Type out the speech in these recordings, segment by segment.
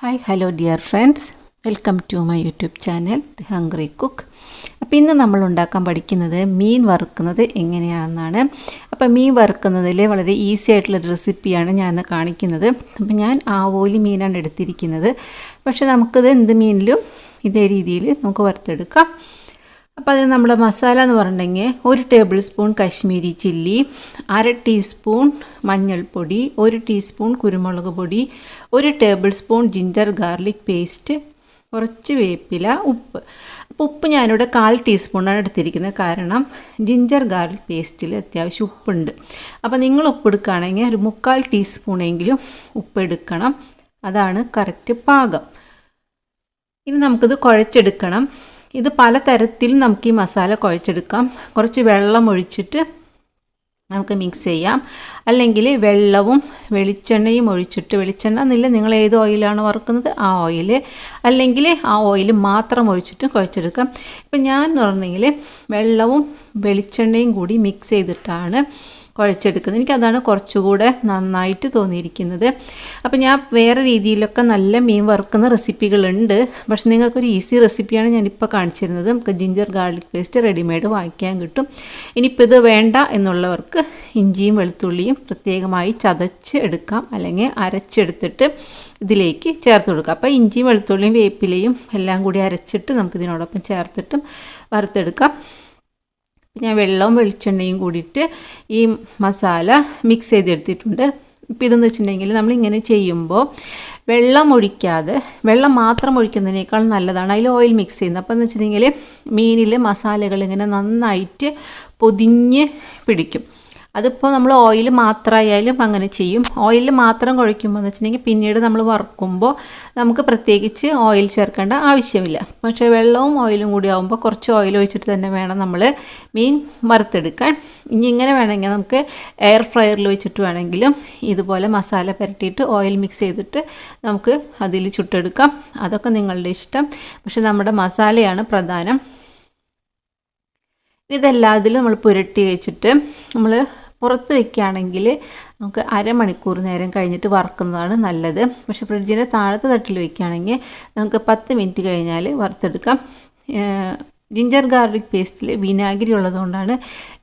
Hi hello dear friends welcome to my YouTube channel the hungry cook അപ്പോൾ ഇന്ന് നമ്മൾ ഉണ്ടാക്കാൻ പഠിക്കുന്നത് മീൻ വറുക്കുന്നത് എങ്ങനെയാണെന്നാണ്. അപ്പോൾ മീൻ വറുക്കുന്നതിൽ വളരെ ഈസി ആയിട്ടുള്ള റെസിപ്പിയാണ് ഞാൻ ഇന്ന് കാണിക്കുന്നത്. അപ്പോൾ ഞാൻ ആവോലി മീനാണ് എടുത്തിരിക്കുന്നത്. പക്ഷേ നമുക്കിത് എന്ത് മീനിലും ഇതേ രീതിയിൽ നമുക്ക് വറുത്തെടുക്കാം. അപ്പോൾ അതിന് നമ്മുടെ മസാല എന്ന് പറഞ്ഞിട്ടുണ്ടെങ്കിൽ ഒരു ടേബിൾ സ്പൂൺ കശ്മീരി ചില്ലി അര ടീസ്പൂൺ മഞ്ഞൾപ്പൊടി ഒരു ടീസ്പൂൺ കുരുമുളക് പൊടി ഒരു table spoon ginger garlic paste കുറച്ച് വേപ്പില ഉപ്പ്. അപ്പോൾ ഉപ്പ് ഞാനിവിടെ കാൽ ടീസ്പൂണാണ് എടുത്തിരിക്കുന്നത്. കാരണം ജിഞ്ചർ ഗാർലിക് പേസ്റ്റിൽ അത്യാവശ്യം ഉപ്പുണ്ട്. അപ്പോൾ നിങ്ങൾ ഉപ്പ് എടുക്കുകയാണെങ്കിൽ ഒരു മുക്കാൽ ടീസ്പൂണെങ്കിലും ഉപ്പ് എടുക്കണം. അതാണ് കറക്റ്റ് പാകം. ഇനി നമുക്കിത് കുഴച്ചെടുക്കണം. ഇത് പലതരത്തിൽ നമുക്ക് ഈ മസാല കുഴച്ചെടുക്കാം. കുറച്ച് വെള്ളം ഒഴിച്ചിട്ട് നമുക്ക് മിക്സ് ചെയ്യാം. അല്ലെങ്കിൽ വെള്ളവും വെളിച്ചെണ്ണയും ഒഴിച്ചിട്ട് വെളിച്ചെണ്ണ എന്നില്ല നിങ്ങൾ ഏത് ഓയിലാണ് വറുക്കുന്നത്? ആ ഓയിൽ അല്ലെങ്കിൽ ആ ഓയിൽ മാത്രം ഒഴിച്ചിട്ട് കുഴച്ചെടുക്കാം. ഇപ്പം ഞാൻ എന്ന് പറഞ്ഞെങ്കിൽ വെള്ളവും വെളിച്ചെണ്ണയും കൂടി മിക്സ് ചെയ്തിട്ടാണ് കുഴച്ചെടുക്കുന്നത്. എനിക്കതാണ് കുറച്ചുകൂടെ നന്നായിട്ട് തോന്നിയിരിക്കുന്നത്. അപ്പോൾ ഞാൻ വേറെ രീതിയിലൊക്കെ നല്ല മീൻ വറുക്കുന്ന റെസിപ്പികളുണ്ട്. പക്ഷെ നിങ്ങൾക്കൊരു ഈസി റെസിപ്പിയാണ് ഞാനിപ്പോൾ കാണിച്ചിരുന്നത്. നമുക്ക് ജിഞ്ചർ ഗാർലിക് പേസ്റ്റ് റെഡിമെയ്ഡ് വാങ്ങിക്കാൻ കിട്ടും. ഇനിയിപ്പോൾ ഇത് വേണ്ട എന്നുള്ളവർക്ക് ഇഞ്ചിയും വെളുത്തുള്ളിയും പ്രത്യേകമായി ചതച്ച് എടുക്കാം. അല്ലെങ്കിൽ അരച്ചെടുത്തിട്ട് ഇതിലേക്ക് ചേർത്ത് കൊടുക്കാം. അപ്പോൾ ഇഞ്ചിയും വെളുത്തുള്ളിയും വേപ്പിലയും എല്ലാം കൂടി അരച്ചിട്ട് നമുക്കിതിനോടൊപ്പം ചേർത്തിട്ടും വറുത്തെടുക്കാം. ഞാൻ വെള്ളവും വെളിച്ചെണ്ണയും കൂടിയിട്ട് ഈ മസാല മിക്സ് ചെയ്തെടുത്തിട്ടുണ്ട്. ഇപ്പോൾ ഇതെന്ന് വെച്ചിട്ടുണ്ടെങ്കിൽ നമ്മളിങ്ങനെ ചെയ്യുമ്പോൾ വെള്ളം ഒഴിക്കാതെ വെള്ളം മാത്രം ഒഴിക്കുന്നതിനേക്കാൾ നല്ലതാണ് അതിൽ ഓയിൽ മിക്സ് ചെയ്യുന്നത്. അപ്പോൾ എന്ന് വെച്ചിട്ടുണ്ടെങ്കിൽ മീനിൽ മസാലകൾ ഇങ്ങനെ നന്നായിട്ട് പൊതിഞ്ഞ് പിടിക്കും. അതിപ്പോൾ നമ്മൾ ഓയിൽ മാത്രമായാലും അങ്ങനെ ചെയ്യും. ഓയിൽ മാത്രം കുഴയ്ക്കുമ്പോൾ എന്ന് വെച്ചിട്ടുണ്ടെങ്കിൽ പിന്നീട് നമ്മൾ വറുക്കുമ്പോൾ നമുക്ക് പ്രത്യേകിച്ച് ഓയിൽ ചേർക്കേണ്ട ആവശ്യമില്ല. പക്ഷേ വെള്ളവും ഓയിലും കൂടി ആകുമ്പോൾ കുറച്ച് ഓയിൽ ഒഴിച്ചിട്ട് തന്നെ വേണം നമ്മൾ മീൻ വറുത്തെടുക്കാൻ. ഇനി ഇങ്ങനെ വേണമെങ്കിൽ നമുക്ക് എയർ ഫ്രയറിൽ വെച്ചിട്ട് വേണമെങ്കിലും ഇതുപോലെ മസാല പുരട്ടിയിട്ട് ഓയിൽ മിക്സ് ചെയ്തിട്ട് നമുക്ക് അതിൽ ചുട്ടെടുക്കാം. അതൊക്കെ നിങ്ങളുടെ ഇഷ്ടം. പക്ഷെ നമ്മുടെ മസാലയാണ് പ്രധാനം. ഇതെല്ലാത്തിലും നമ്മൾ പുരട്ടി വെച്ചിട്ട് നമ്മൾ പുറത്ത് വെക്കുകയാണെങ്കിൽ നമുക്ക് അരമണിക്കൂർ നേരം കഴിഞ്ഞിട്ട് വറുക്കുന്നതാണ് നല്ലത്. പക്ഷെ ഫ്രിഡ്ജിന്റെ താഴത്തെ തട്ടിൽ വെക്കുകയാണെങ്കിൽ നമുക്ക് പത്ത് മിനിറ്റ് കഴിഞ്ഞാൽ വറുത്തെടുക്കാം. ജിഞ്ചർ ഗാർലിക് പേസ്റ്റിൽ വിനാഗിരി ഉള്ളതുകൊണ്ടാണ്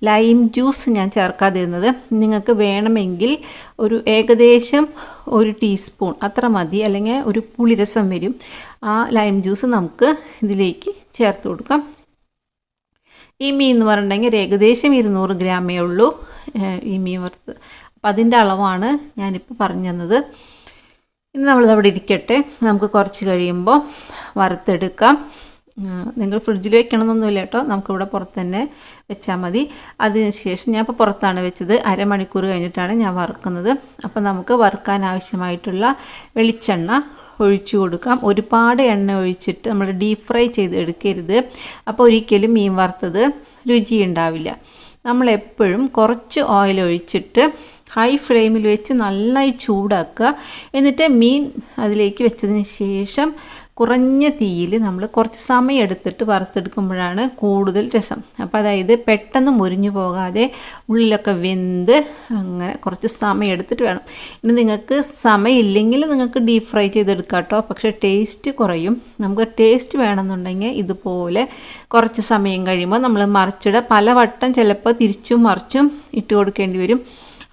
ലൈം ജ്യൂസ് ഞാൻ ചേർക്കാതിരുന്നത്. നിങ്ങൾക്ക് വേണമെങ്കിൽ ഒരു ഏകദേശം ഒരു ടീസ്പൂൺ അത്ര മതി അല്ലെങ്കിൽ ഒരു പുളിരസം വരും. ആ ലൈം ജ്യൂസ് നമുക്ക് ഇതിലേക്ക് ചേർത്ത് കൊടുക്കാം. ഈ മീൻ എന്ന് പറഞ്ഞിട്ടുണ്ടെങ്കിൽ ഏകദേശം ഇരുന്നൂറ് ഗ്രാമേ ഉള്ളൂ. ഈ മീൻ വറുത്ത്. അപ്പം അതിന്റെ അളവാണ് ഞാനിപ്പോൾ പറഞ്ഞു തന്നത് ഇനി നമ്മളിതവിടെ ഇരിക്കട്ടെ. നമുക്ക് കുറച്ച് കഴിയുമ്പോൾ വറുത്തെടുക്കാം. നിങ്ങൾ ഫ്രിഡ്ജിൽ വെക്കണമെന്നൊന്നുമില്ല കേട്ടോ. നമുക്കിവിടെ പുറത്ത് തന്നെ വെച്ചാൽ മതി. അതിനുശേഷം ഞാൻ ഇപ്പോൾ പുറത്താണ് വെച്ചത്. അരമണിക്കൂർ കഴിഞ്ഞിട്ടാണ് ഞാൻ വറുക്കുന്നത്. അപ്പോൾ നമുക്ക് വറുക്കാൻ ആവശ്യമായിട്ടുള്ള വെളിച്ചെണ്ണ ഒഴിച്ചു കൊടുക്കാം. ഒരുപാട് എണ്ണ ഒഴിച്ചിട്ട് നമ്മൾ ഡീപ് ഫ്രൈ ചെയ്ത് എടുക്കരുത്. അപ്പോൾ ഒരിക്കലും മീൻ വറുത്തത് രുചി ഉണ്ടാവില്ല. നമ്മൾ എപ്പോഴും കുറച്ച് ഓയിൽ ഒഴിച്ചിട്ട് ഹൈ ഫ്ലെയിമിൽ വെച്ച് നന്നായി ചൂടാക്കുക. എന്നിട്ട് മീൻ അതിലേക്ക് വെച്ചതിന് ശേഷം കുറഞ്ഞ തീയിൽ നമ്മൾ കുറച്ച് സമയം എടുത്തിട്ട് വറുത്തെടുക്കുമ്പോഴാണ് കൂടുതൽ രസം. അപ്പോൾ അതായത് പെട്ടെന്ന് മുരിഞ്ഞു പോകാതെ ഉള്ളിലൊക്കെ വെന്ത് അങ്ങനെ കുറച്ച് സമയം എടുത്തിട്ട് വേണം. ഇനി നിങ്ങൾക്ക് സമയമില്ലെങ്കിൽ നിങ്ങൾക്ക് ഡീപ്പ് ഫ്രൈ ചെയ്തെടുക്കാം കേട്ടോ. പക്ഷേ ടേസ്റ്റ് കുറയും. നമുക്ക് ടേസ്റ്റ് വേണമെന്നുണ്ടെങ്കിൽ ഇതുപോലെ കുറച്ച് സമയം കഴിയുമ്പോൾ നമ്മൾ മറിച്ചിട പലവട്ടം ചിലപ്പോൾ തിരിച്ചും മറിച്ചും ഇട്ട് കൊടുക്കേണ്ടി വരും.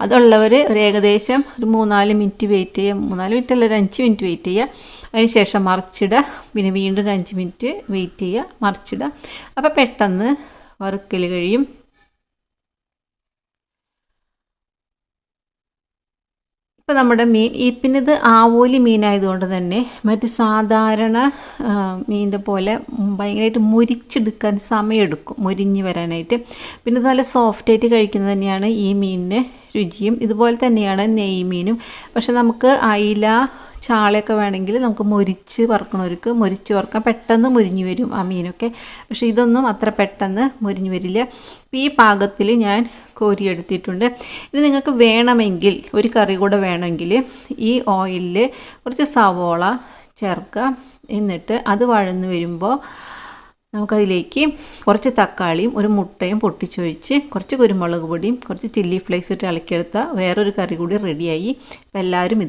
അതുള്ളവർ ഒരു ഏകദേശം ഒരു മൂന്നാൽ മിനിറ്റ് വെയിറ്റ് ചെയ്യുക. മൂന്നാൽ മിനിറ്റ് അല്ല ഒരു അഞ്ച് മിനിറ്റ് വെയിറ്റ് ചെയ്യുക. അതിന് ശേഷം മറിച്ചിടുക. പിന്നെ വീണ്ടും ഒരു അഞ്ച് മിനിറ്റ് വെയിറ്റ് ചെയ്യുക. മറിച്ചിടുക. അപ്പോൾ പെട്ടെന്ന് വറുക്കൽ കഴിയും. ഇപ്പോൾ നമ്മുടെ മീൻ ഈ പിന്നെ ഇത് ആവോലി മീനായതുകൊണ്ട് തന്നെ മറ്റ് സാധാരണ മീനിന്റെ പോലെ ഭയങ്കരമായിട്ട് മുരിച്ചെടുക്കാൻ സമയമെടുക്കും മുരിഞ്ഞ് വരാനായിട്ട്. പിന്നെ നല്ല സോഫ്റ്റായിട്ട് കഴിക്കുന്നത് തന്നെയാണ് ഈ മീനിന് രുചിയും. ഇതുപോലെ തന്നെയാണ് നെയ്മീനും. പക്ഷെ നമുക്ക് അയില ചാളയൊക്കെ വേണമെങ്കിൽ നമുക്ക് മൊരിച്ച് വറുക്കണവർക്ക് മൊരിച്ച് വറുക്കാം. പെട്ടെന്ന് മുരിഞ്ഞു വരും ആ മീനൊക്കെ. പക്ഷേ ഇതൊന്നും അത്ര പെട്ടെന്ന് മുരിഞ്ഞു വരില്ല. ഈ പാകത്തിൽ ഞാൻ കോരിയെടുത്തിട്ടുണ്ട് ഇത് നിങ്ങൾക്ക് വേണമെങ്കിൽ ഒരു കറി കൂടെ വേണമെങ്കിൽ ഈ ഓയിലിൽ കുറച്ച് സവോള ചേർക്കുക എന്നിട്ട് അത് വഴന്ന് വരുമ്പോൾ നമുക്കതിലേക്ക് കുറച്ച് തക്കാളിയും ഒരു മുട്ടയും പൊട്ടിച്ചൊഴിച്ച് കുറച്ച് കുരുമുളക് പൊടിയും കുറച്ച് ചില്ലി ഫ്ലേക്സ് ഇട്ട് ഇളക്കിയെടുത്താൽ വേറൊരു കറി കൂടി റെഡിയായി. എല്ലാവരും ഇത്